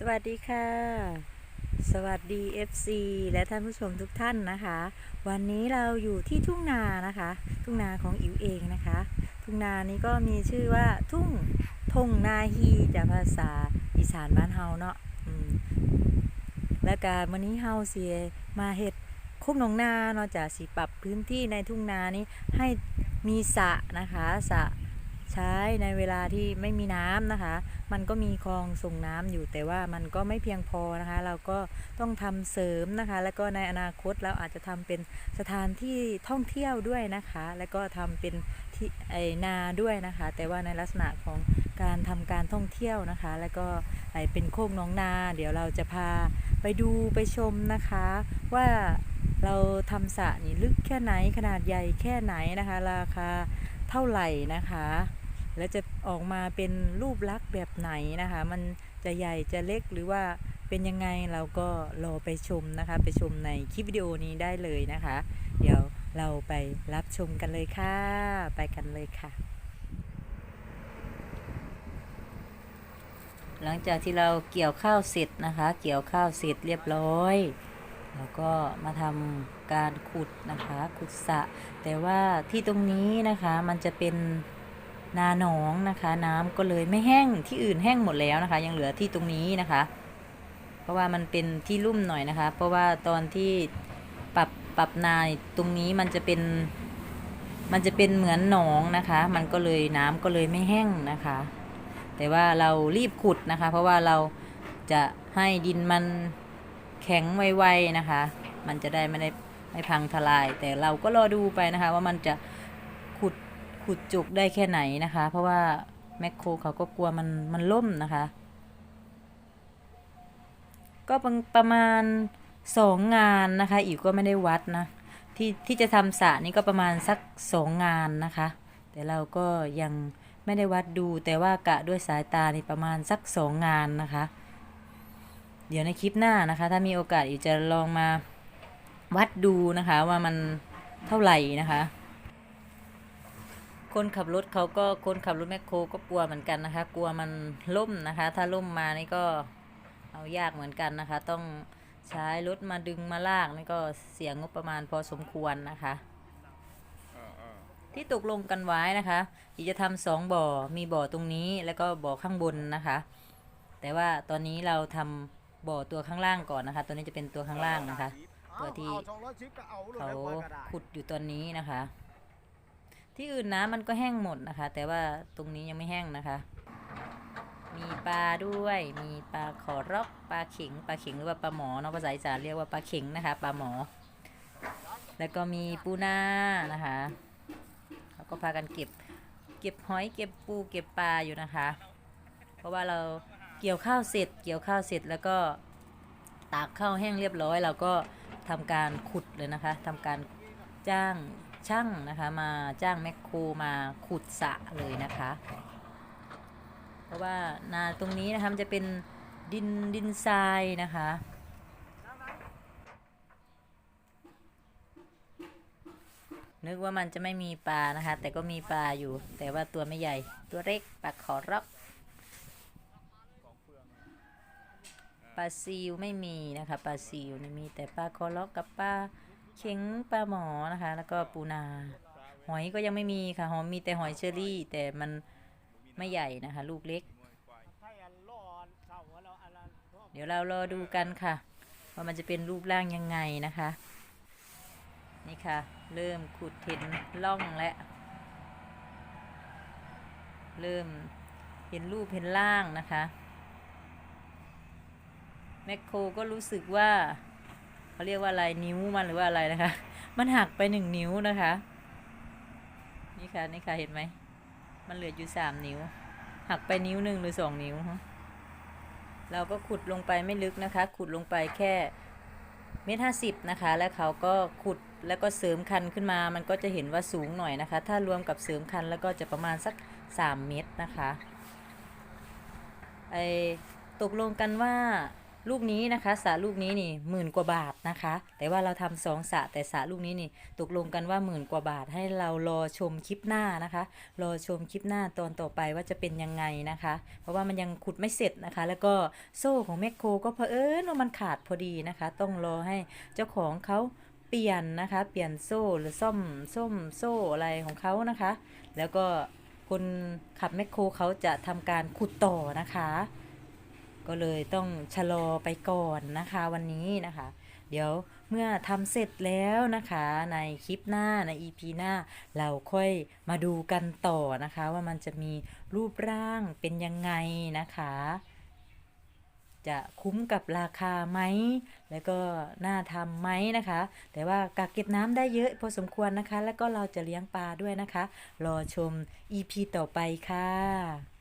สวัสดีค่ะ สวัสดี FC และท่านผู้ชมทุกท่านนะคะ วันนี้เราอยู่ที่ทุ่งนานะคะ ทุ่งนาของอิ๋วเองนะคะ ทุ่งนานี้ก็มีชื่อว่าทุ่งทงนาฮีจากภาษาอีสานบ้านเฮาเนาะและการวันนี้เฮาเสียมาเห็ดคุ้มหนองนาเนาะจากสีปรับพื้นที่ในทุ่งนานี้ให้มีสะนะคะสะ ใช้ในเวลาที่ไม่มีน้ำนะคะ มันก็มีคลองส่งน้ำอยู่แต่ว่ามันก็ไม่เพียงพอนะคะ เราก็ต้องทำเสริมนะคะ แล้วก็ในอนาคตเราอาจจะทำเป็นสถานที่ท่องเที่ยวด้วยนะคะ แล้วก็ทำเป็นที่ไอนาด้วยนะคะ แต่ว่าในลักษณะของการทำการท่องเที่ยวนะคะ แล้วก็ไอเป็นโคกน้องนา เดี๋ยวเราจะพาไปดูไปชมนะคะ ว่าเราทำสระนี่ลึกแค่ไหนขนาดใหญ่แค่ไหนนะคะ ราคา เท่าไหร่นะคะ แล้วจะออกมาเป็นรูปลักษณ์แบบไหนนะคะ มันจะใหญ่จะเล็กหรือว่าเป็นยังไงเราก็รอไปชมนะคะ ไปชมในคลิปวิดีโอนี้ได้เลยนะคะ เดี๋ยวเราไปรับชมกันเลยค่ะ ไปกันเลยค่ะ หลังจากที่เราเกี่ยวข้าวเสร็จนะคะ เกี่ยวข้าวเสร็จเรียบร้อย แล้วก็มาทำการขุดนะคะขุดสะ แต่ว่าที่ตรงนี้นะคะมันจะเป็นนาหนองนะคะ น้ำก็เลยไม่แห้งที่อื่นแห้งหมดแล้วนะคะ ยังเหลือที่ตรงนี้นะคะ เพราะว่ามันเป็นที่ลุ่มหน่อยนะคะ เพราะว่าตอนที่ปรับปรับนาตรงนี้มันจะเป็นมันจะเป็นเหมือนหนองนะคะ มันก็เลยน้ำก็เลยไม่แห้งนะคะ แต่ว่าเรารีบขุดนะคะ เพราะว่าเราจะให้ดินมัน แข็งไวๆนะคะ มันจะได้ไม่ได้ไม่พังทลาย แต่เราก็รอดูไปนะคะ ว่ามันจะขุดขุดจุกได้แค่ไหนนะคะ เพราะว่าแมคโครเขาก็กลัวมันมันล่มนะคะ ก็ประประมาณสองงานนะคะอิ๋วก็ไม่ได้วัดนะ ที่ที่จะทำสระนี่ก็ประมาณสักสองงานนะคะ แต่เราก็ยังไม่ได้วัดดูแต่ว่ากะด้วยสายตานี่ประมาณสักสองงานนะคะ เดี๋ยวในคลิปหน้านะคะ ถ้ามีโอกาสอิ๋วจะลองมาวัดดูนะคะว่ามันเท่าไหร่นะคะ คนขับรถเขาก็คนขับรถแมคโครก็กลัวเหมือนกันนะคะ กลัวมันล่มนะคะ ถ้าล่มมานี่ก็เอายากเหมือนกันนะคะ ต้องใช้รถมาดึงมาลากนี่ก็เสียงงบประมาณพอสมควรนะคะที่ตกลงกันไว้นะคะอีจะทำสองบ่อ มีบ่อตรงนี้แล้วก็บ่อข้างบนนะคะ แต่ว่าตอนนี้เราทำ บ่อตัวข้างล่างก่อนนะคะ ตัวนี้จะเป็นตัวข้างล่างนะคะ ตัวที่เอาสองร้อยชิปก็เอาลูกเขาแม่กล้วยก็ได้ขุดอยู่ตอนนี้นะคะ ที่อื่นน้ำมันก็แห้งหมดนะคะ แต่ว่าตรงนี้ยังไม่แห้งนะคะ มีปลาด้วย มีปลาขอรอบปลาเข็งปลาเข็งหรือว่าปลาหมอเนาะภาษาอีสานเรียกว่าปลาเข็งนะคะปลาหมอ แล้วก็มีปูนานะคะเขาก็พากันเก็บ เก็บหอยเก็บปูเก็บปลาอยู่นะคะ เพราะว่าเรา เกี่ยวข้าวเสร็จ เกี่ยวข้าวเสร็จแล้วก็ตากข้าวแห้งเรียบร้อย เราก็ทำการขุดเลยนะคะทำการจ้างช่างนะคะ มาจ้างแมคโครมาขุดสะเลยนะคะ เพราะว่านาตรงนี้นะคะมันจะเป็นดินดินทรายนะคะนึกว่ามันจะไม่มีปลานะคะ แต่ก็มีปลาอยู่ แต่ว่าตัวไม่ใหญ่ตัวเล็กปลาขอรอ ปลาซิวไม่มีนะคะปลาซิวนี่มีแต่ปลาคอรอกกับปลาเข็งปลาหมอนะคะ แล้วก็ปูนา หอยก็ยังไม่มีค่ะหอยมีแต่หอยเชอรี่ แต่มันไม่ใหญ่นะคะ ลูกเล็ก เดี๋ยวเรารอดูกันค่ะ ว่ามันจะเป็นรูปร่างยังไงนะคะ นี่ค่ะ เริ่มขุดเห็นล่องแล้วเริ่มเห็นรูปเห็นร่างนะคะ แมคโครก็รู้สึกว่าเขาเรียกว่าอะไรนิ้วมันหรือว่าอะไรนะคะ มันหักไปหนึ่งนิ้วนะคะ นี่ค่ะนี่ค่ะเห็นไหมมันเหลืออยู่สามนิ้ว หักไปนิ้วหนึ่งหรือสองนิ้วฮะเราก็ขุดลงไปไม่ลึกนะคะ ขุดลงไปแค่เมตรห้าสิบนะคะ แล้วเขาก็ขุดแล้วก็เสริมคันขึ้นมา มันก็จะเห็นว่าสูงหน่อยนะคะ ถ้ารวมกับเสริมคันแล้วก็จะประมาณสักสามเมตรนะคะไอตกลงกันว่า ลูกนี้นะคะสระลูกนี้นี่หมื่นกว่าบาทนะคะ แต่ว่าเราทำสองสระแต่สระลูกนี้นี่ตกลงกันว่าหมื่นกว่าบาทให้เรารอชมคลิปหน้านะคะ รอชมคลิปหน้าตอนต่อไปว่าจะเป็นยังไงนะคะ เพราะว่ามันยังขุดไม่เสร็จนะคะ แล้วก็โซ่ของแมคโครก็เผอิญว่ามันขาดพอดีนะคะ ต้องรอให้เจ้าของเขาเปลี่ยนนะคะ เปลี่ยนโซ่หรือซ่อมส้มโซ่อะไรของเขานะคะ แล้วก็คนขับแมคโครเขาจะทำการขุดต่อนะคะ ก็เลยต้องชะลอไปก่อนนะคะวันนี้นะคะ เดี๋ยวเมื่อทำเสร็จแล้วนะคะในคลิปหน้าใน EP หน้า เราค่อยมาดูกันต่อนะคะ ว่ามันจะมีรูปร่างเป็นยังไงนะคะ จะคุ้มกับราคาไหม แล้วก็น่าทำไหมนะคะ แต่ว่ากักเก็บน้ำได้เยอะพอสมควรนะคะ แล้วก็เราจะเลี้ยงปลาด้วยนะคะ รอชม EP ต่อไปค่ะ